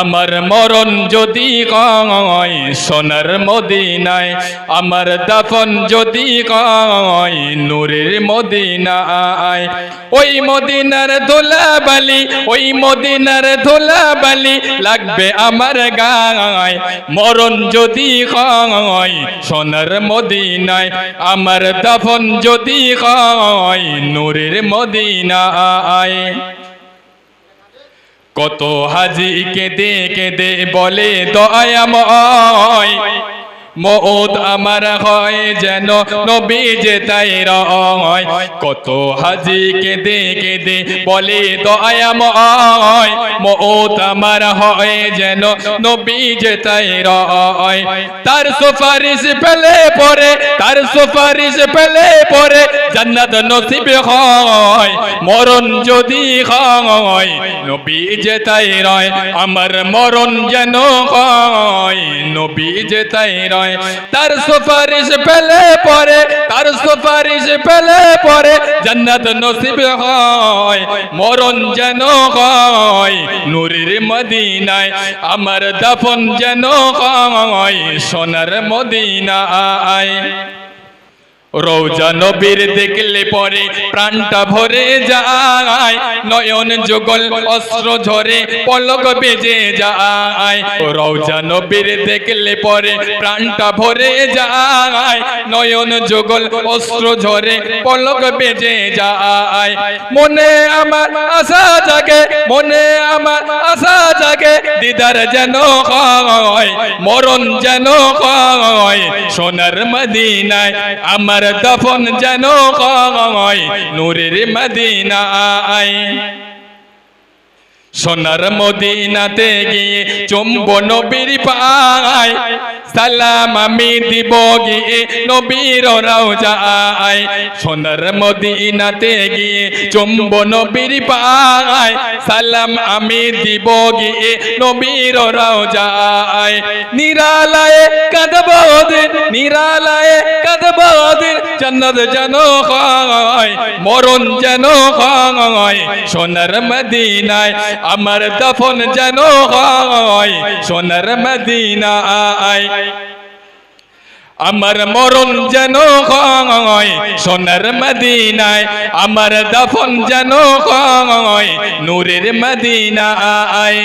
আমার মরণ যদি কয় সোনার মদিনায়, আমার দাফন যদি কয় নূরের মদিনায়। ওই মদিনার ধুলা বালি ওই মদিনার ধুলা বালি লাগবে আমার গায়। মরণ যদি কয় সোনার মদিনায়, আমার দাফন যদি কয় নূরের মদিনায়। কত হাজি কেঁদে কেঁদে বলে দয়াময়। মওত আমার হয় যেন নবী যে তাই রয়। কত হাজি কেঁদে কেঁদে বলে দয়াময় মওত আমার হয় যেন নবী যে তাই রয়। তার সুপারিশ পেলে পরে, তার সুপারিশ পেলে পরে জান্নাত নসিব হয়। মরণ যদি হয় নবী যে তাই রয়। আমার মরণ যেন হয় নবী যে তাই রয় তার সুপারিশ পেলে পরে তার সুপারিশ পেলে পরে জান্নাত নসিব হয় মরণ যেন হয় নূরের মদিনায় আমার দাফন যেন হয় সোনার মদিনায়। রৌজা নবীর দেখলে পরে প্রাণটা ভরে যায়। নয়ন যুগল অস্ত্র ঝরে পলক বেজে যায়। রৌজা নবীর দেখলে পরে প্রাণটা ভরে যায়। নয়ন যুগল অস্ত্র ঝরে পলক বেজে যায়। মনে আমার আশা জাগে, মনে আমার আশা দিদার যেন হয় মরণ যেন হয় সোনার মদিনায় আমার দফন যেন হয় নূরের মদিনায়। সোনার মদিনাতে গিয়ে চুম্ব নবীর পায়। সালাম আমি দিব গিয়ে নবীর রাউজায় সোনার মদিনাতে গিয়ে চুম্ব নবীর পায়। সালাম আমি দিব গিয়ে নবীর রাউজায় নিরালায় কাঁদব নিরালায় কাঁদব জান্নাত যেন মরণ যেন সোনার মদিনায় আমার দফন যেন সোনার মদিনায় আমার মরণ যেন সোনার মদিনায় আমার দফন যেন নূরের মদিনায়